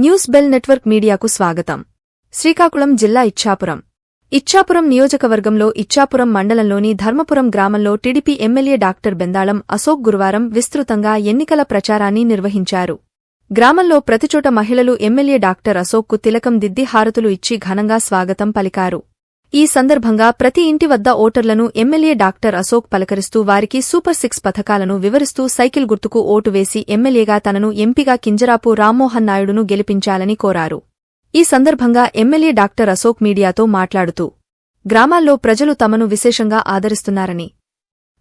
News bell network మీడియాకు స్వాగతం. శ్రీకాకుళం జిల్లా ఇచ్చాపురం. ఇచ్చాపురం నియోజకవర్గంలో ఇచ్చాపురం మండలంలోని ధర్మపురం గ్రామంలో TDP MLA doctor Bendalam Ashok గురువారం విస్తృతంగా ఎన్నికల ప్రచారాన్ని నిర్వహించారు. గ్రామంలో ప్రతిచోట మహిళలు ఎమ్మెల్యే డాక్టర్ అశోక్కు తిలకం దిద్ది హారతులు ఇచ్చి ఘనంగా స్వాగతం పలికారు. ఈ సందర్భంగా ప్రతి ఇంటి వద్ద ఓటర్లను ఎమ్మెల్యే డాక్టర్ అశోక్ పలకరిస్తూ వారికి సూపర్ సిక్స్ పథకాలను వివరిస్తూ సైకిల్ గుర్తుకు ఓటు వేసి ఎమ్మెల్యేగా తనను ఎంపీగా కింజరాపు రామ్మోహన్ నాయుడును గెలిపించాలని కోరారు. ఈ సందర్భంగా ఎమ్మెల్యే డాక్టర్ అశోక్ మీడియాతో మాట్లాడుతూ గ్రామాల్లో ప్రజలు తమను విశేషంగా ఆదరిస్తున్నారని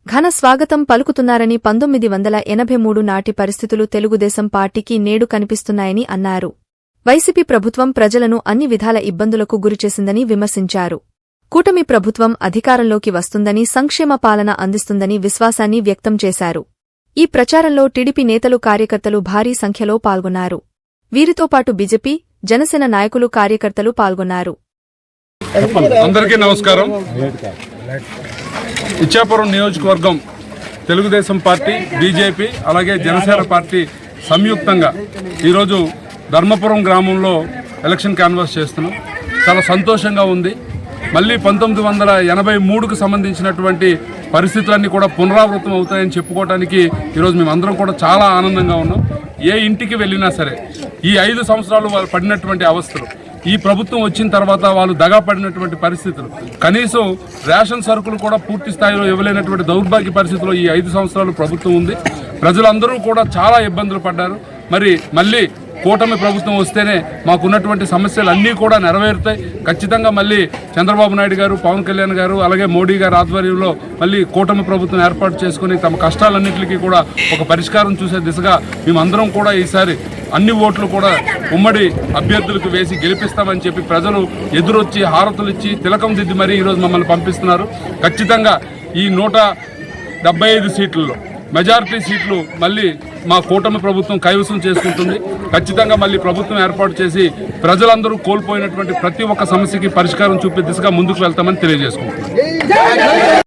ఘన స్వాగతం పలుకుతున్నారని పంతొమ్మిది వందల ఎనభై మూడు నాటి పరిస్థితులు తెలుగుదేశం పార్టీకి నేడు కనిపిస్తున్నాయని అన్నారు. వైసీపీ ప్రభుత్వం ప్రజలను అన్ని విధాల ఇబ్బందులకు గురిచేసిందని విమర్శించారు. కూటమి ప్రభుత్వం అధికారంలోకి వస్తుందని సంక్షేమ పాలన అందిస్తుందని విశ్వాసాన్ని వ్యక్తం చేశారు. ఈ ప్రచారంలో టీడీపీ నేతలు కార్యకర్తలు భారీ సంఖ్యలో పాల్గొన్నారు. వీరితో పాటు బీజేపీ జనసేన నాయకులు కార్యకర్తలు పాల్గొన్నారు. అందరికీ నమస్కారం. ఇచ్చాపురం నియోజకవర్గం తెలుగుదేశం పార్టీ బీజేపీ అలాగే జనసేన పార్టీ సంయుక్తంగా ఈరోజు ధర్మపురం గ్రామంలో ఎలక్షన్ క్యాన్వాస్ చేస్తున్నాం. చాలా సంతోషంగా ఉంది. మళ్ళీ పంతొమ్మిది వందల ఎనభై మూడుకు సంబంధించినటువంటి పరిస్థితులన్నీ కూడా పునరావృతం అవుతాయని చెప్పుకోవడానికి ఈరోజు మేమందరం కూడా చాలా ఆనందంగా ఉన్నాం. ఏ ఇంటికి వెళ్ళినా సరే ఈ ఐదు సంవత్సరాలు వాళ్ళు పడినటువంటి అవస్థలు ఈ ప్రభుత్వం వచ్చిన తర్వాత వాళ్ళు దగా పడినటువంటి పరిస్థితులు కనీసం రేషన్ సరుకులు కూడా పూర్తి స్థాయిలో ఇవ్వలేనటువంటి దౌర్భాగ్య పరిస్థితిలో ఈ ఐదు సంవత్సరాలు ప్రభుత్వం ఉంది. ప్రజలందరూ కూడా చాలా ఇబ్బందులు పడ్డారు. మరి మళ్ళీ కూటమి ప్రభుత్వం వస్తేనే మాకున్నటువంటి సమస్యలు అన్నీ కూడా నెరవేరుతాయి. ఖచ్చితంగా మళ్ళీ చంద్రబాబు నాయుడు గారు పవన్ కళ్యాణ్ గారు అలాగే మోడీ గారు ఆధ్వర్యంలో మళ్ళీ కూటమి ప్రభుత్వం ఏర్పాటు చేసుకుని తమ కష్టాలన్నింటికి కూడా ఒక పరిష్కారం చూసే దిశగా మేమందరం కూడా ఈసారి అన్ని ఓట్లు కూడా ఉమ్మడి అభ్యర్థులకు వేసి గెలిపిస్తామని చెప్పి ప్రజలు ఎదురొచ్చి హారతులు ఇచ్చి తిలకం దిద్ది మరీ ఈరోజు మమ్మల్ని పంపిస్తున్నారు. ఖచ్చితంగా ఈ నూట డెబ్బై ఐదు సీట్లలో మెజారిటీ సీట్లు మళ్ళీ మా కూటమి ప్రభుత్వం కైవసం చేసుకుంటుంది. ఖచ్చితంగా మళ్ళీ ప్రభుత్వం ఏర్పాటు చేసి ప్రజలందరూ కోల్పోయినటువంటి ప్రతి ఒక్క సమస్యకి పరిష్కారం చూపే దిశగా ముందుకు వెళ్తామని తెలియజేసుకుంటున్నాం.